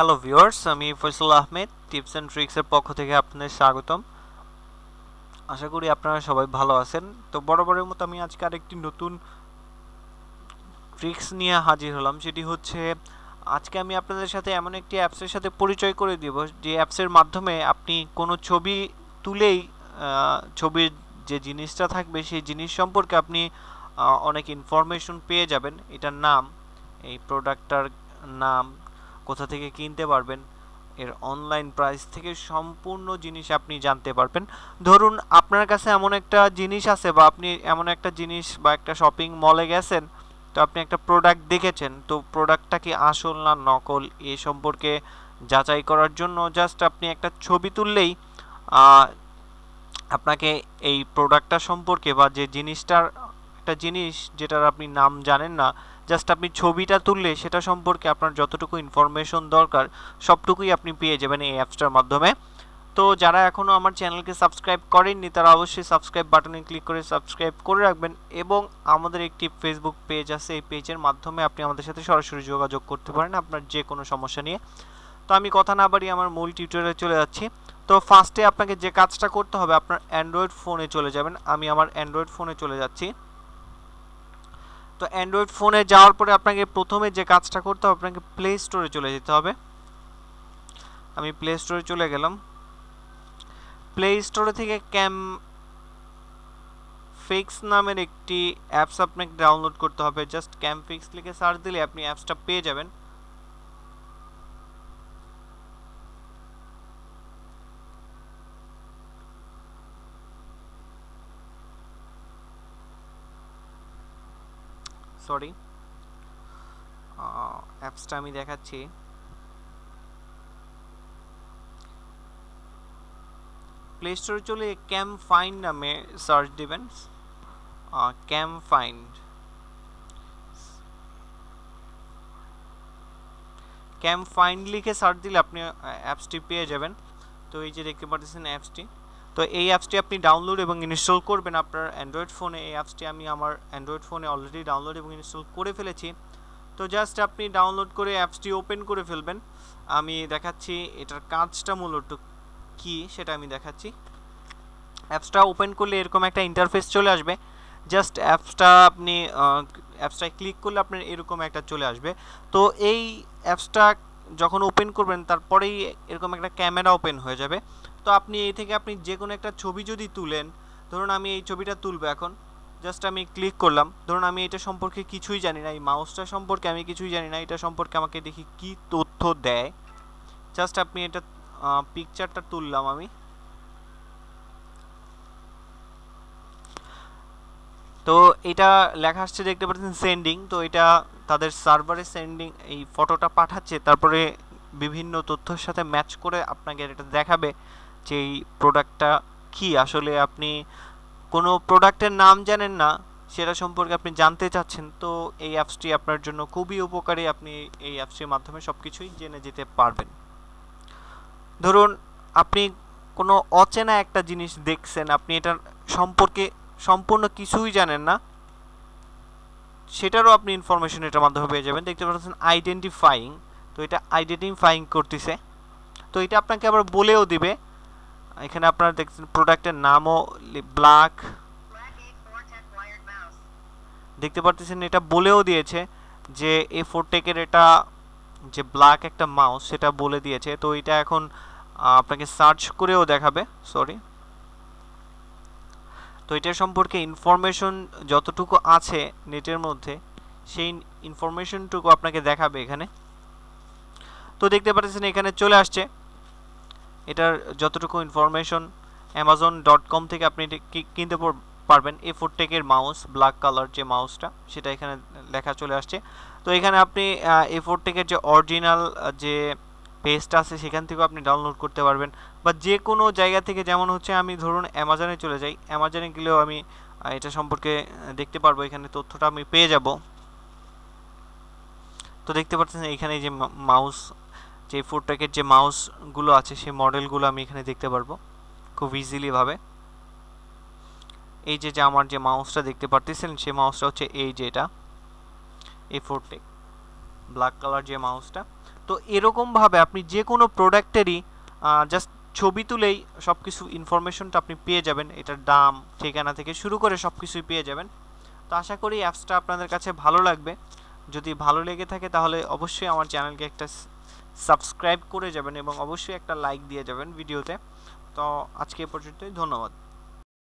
Hello viewers আমি Faisul Ahmed tips and ট্রিক্সের পক্ষ থেকে আপনাদের স্বাগতম। আশা করি আপনারা সবাই ভালো আছেন। তো বরাবরের মতো আমি আজকে আরেকটি নতুন ট্রিক্স নিয়ে হাজির হলাম, সেটি হচ্ছে আজকে আমি আপনাদের সাথে এমন একটি অ্যাপসের সাথে পরিচয় করে দিব, যে অ্যাপসের মাধ্যমে আপনি কোনো ছবি তুলেই ছবির যে জিনিসটা থাকবে, সেই জিনিস সম্পর্কে আপনি অনেক ইনফরমেশন পেয়ে যাবেন। এটার নাম, এই প্রোডাক্টটার নাম কোথা থেকে কিনতে পারবেন, এর অনলাইন প্রাইস থেকে সম্পূর্ণ জিনিস আপনি জানতে পারবেন। ধরুন আপনার কাছে এমন একটা জিনিস আছে বা আপনি এমন একটা জিনিস বা একটা শপিং মলে গেছেন, তো আপনি একটা প্রোডাক্ট দেখেছেন, তো প্রোডাক্টটা কি আসল না নকল, এ সম্পর্কে যাচাই করার জন্য জাস্ট আপনি একটা ছবি তুললেই আপনাকে এই প্রোডাক্টটা সম্পর্কে বা যে জিনিসটার, একটা জিনিস যেটার আপনি নাম জানেন না জাস্ট আপনি ছবিটা তুললে সেটা সম্পর্কে আপনার যতটুকু ইনফরমেশন দরকার, সবটুকুই আপনি পেয়ে যাবেন এই অ্যাপসটার মাধ্যমে। তো যারা এখনও আমার চ্যানেলকে সাবস্ক্রাইব করেননি, তারা অবশ্যই সাবস্ক্রাইব বাটনে ক্লিক করে সাবস্ক্রাইব করে রাখবেন এবং আমাদের একটি ফেসবুক পেজ আছে, এই পেজের মাধ্যমে আপনি আমাদের সাথে সরাসরি যোগাযোগ করতে পারেন আপনার যে কোনো সমস্যা নিয়ে। তো আমি কথা না বাড়িয়ে আমার মূল টিউটোরিয়ালে চলে যাচ্ছি। তো ফার্স্টে আপনাকে যে কাজটা করতে হবে, আপনার অ্যান্ড্রয়েড ফোনে চলে যাবেন। আমি আমার অ্যান্ড্রয়েড ফোনে চলে যাচ্ছি। তো অ্যান্ড্রয়েড ফোনে যাওয়ার পরে আপনাকে প্রথমে যে কাজটা করতে হবে, আপনাকে প্লে স্টোরে চলে যেতে হবে। আমি প্লে স্টোরে চলে গেলাম। প্লে স্টোরে থেকে ক্যাম ফিক্স নামের একটি অ্যাপস আপনাকে ডাউনলোড করতে হবে। জাস্ট ক্যাম ফিক্স লিখে সার্চ দিলে আপনি অ্যাপসটা পেয়ে যাবেন। সরি। অ্যাপসটা আমি দেখাচ্ছি। প্লে স্টোরে চলে ক্যাম ফাইন্ড নামে সার্চ দিবেন। ক্যাম ফাইন্ড ক্যাম ফাইন্ড লিখে সার্চ দিলে আপনি অ্যাপসটি পেয়ে যাবেন। তো এই যে দেখতে পাচ্ছেন অ্যাপসটি তো এই অ্যাপসটি আপনি ডাউনলোড এবং ইনস্টল করবেন আপনার অ্যান্ড্রয়েড ফোনে এই অ্যাপসটি আমি আমার অ্যান্ড্রয়েড ফোনে অলরেডি ডাউনলোড এবং ইনস্টল করে ফেলেছি। তো জাস্ট আপনি ডাউনলোড করে অ্যাপসটি ওপেন করে ফেলবেন। আমি দেখাচ্ছি এটার কাজটা মূলত কি সেটা আমি দেখাচ্ছি। অ্যাপসটা ওপেন করলে এরকম একটা ইন্টারফেস চলে আসবে। জাস্ট অ্যাপসটা আপনি অ্যাপসটায় ক্লিক করলে আপনার এরকম একটা চলে আসবে। তো এই অ্যাপসটা যখন ওপেন করবেন, তারপরেই এরকম একটা ক্যামেরা ওপেন হয়ে যাবে। তো আপনি এই থেকে আপনি যে কোনো একটা ছবি যদি তুলেন, ধরুন আমি এই ছবিটা তুলবো এখন জাস্ট আমি ক্লিক করলাম, ধরুন আমি এটা সম্পর্কে কিছুই জানি না, এই মাউসটা সম্পর্কে আমি কিছুই জানি না, এটা সম্পর্কে আমাকে দেখি কি তথ্য দেয়। জাস্ট আপনি এটা পিকচারটা তুললাম আমি। তো এটা লেখা আসছে, দেখতে পাচ্ছেন সেন্ডিং তো এটা তাদের সার্ভারে সেন্ডিং এই ফটোটা পাঠাচ্ছে, তারপরে বিভিন্ন তথ্যের সাথে ম্যাচ করে আপনাকে এটা দেখাবে। যে এই প্রোডাক্টটা কি? আসলে আপনি কোনো প্রোডাক্টের নাম জানেন না, সেটা সম্পর্কে আপনি জানতে চাচ্ছেন, তো এই অ্যাপসটি আপনার জন্য খুবই উপকারী। আপনি এই অ্যাপসটির মাধ্যমে সব কিছুই জেনে যেতে পারবেন। ধরুন, আপনি কোনো অচেনা একটা জিনিস দেখছেন, আপনি এটার সম্পর্কে সম্পূর্ণ কিছুই জানেন না, সেটারও আপনি ইনফরমেশন এটার মাধ্যমে পেয়ে যাবেন। দেখতে পাচ্ছেন আইডেন্টিফাইং তো এটা আইডেন্টিফাইং করতেছে। তো এটা আপনাকে আবার বলেও দিবে এখানে আপনারা দেখছেন প্রোডাক্টের নামও ব্ল্যাক দেখতে পাচ্ছেন এটা বলেও দিয়েছে যে এ ফোর টেকের এটা যে ব্ল্যাক একটা মাউস সেটা বলে দিয়েছে। তো এটা এখন আপনাকে সার্চ করেও দেখাবে। সরি তো এটার সম্পর্কে ইনফরমেশন যতটুকু আছে নেটের মধ্যে, সেই ইনফরমেশনটুকু আপনাকে দেখাবে এখানে। তো দেখতে পাচ্ছেন এখানে চলে আসছে। এটার যতটুকু ইনফরমেশন অ্যামাজন ডট কম থেকে আপনি কিনতে পারবেন। এ ফোর টেকের মাউস ব্ল্যাক কালার যে মাউসটা সেটা এখানে লেখা চলে আসছে। তো এখানে আপনি এ ফোর টেকের যে অরিজিনাল যে পেজটা আছে, সেখান থেকেও আপনি ডাউনলোড করতে পারবেন। বা যে কোনো জায়গা থেকে, যেমন হচ্ছে আমি ধরুন অ্যামাজনে চলে যাই। অ্যামাজনে গেলেও আমি এটা সম্পর্কে দেখতে পারব। এখানে তথ্যটা আমি পেয়ে যাব। তো দেখতে পাচ্ছেন এখানে যে মাউস যে ফোর টেকের যে মাউসগুলো আছে, সেই মডেলগুলো আমি এখানে দেখতে পারব, খুব ইজিলিভাবে এই যে যে আমার যে মাউসটা দেখতে পারতেছেন, সেই মাউসটা হচ্ছে এই যে এটা, এই ফোর ব্ল্যাক কালার যে মাউসটা তো এরকমভাবে আপনি যে কোনো প্রোডাক্টেরই জাস্ট ছবি তুলেই সব কিছু ইনফরমেশনটা আপনি পেয়ে যাবেন, এটার দাম, ঠিকানা থেকে শুরু করে সব কিছুই পেয়ে যাবেন। তো আশা করি অ্যাপসটা আপনাদের কাছে ভালো লাগবে। যদি ভালো লেগে থাকে তাহলে অবশ্যই আমার চ্যানেলকে একটা সাবস্ক্রাইব করে যাবেন এবং অবশ্যই একটা লাইক দিয়ে যাবেন ভিডিওতে। তো আজকে এ পর্যন্তই, ধন্যবাদ।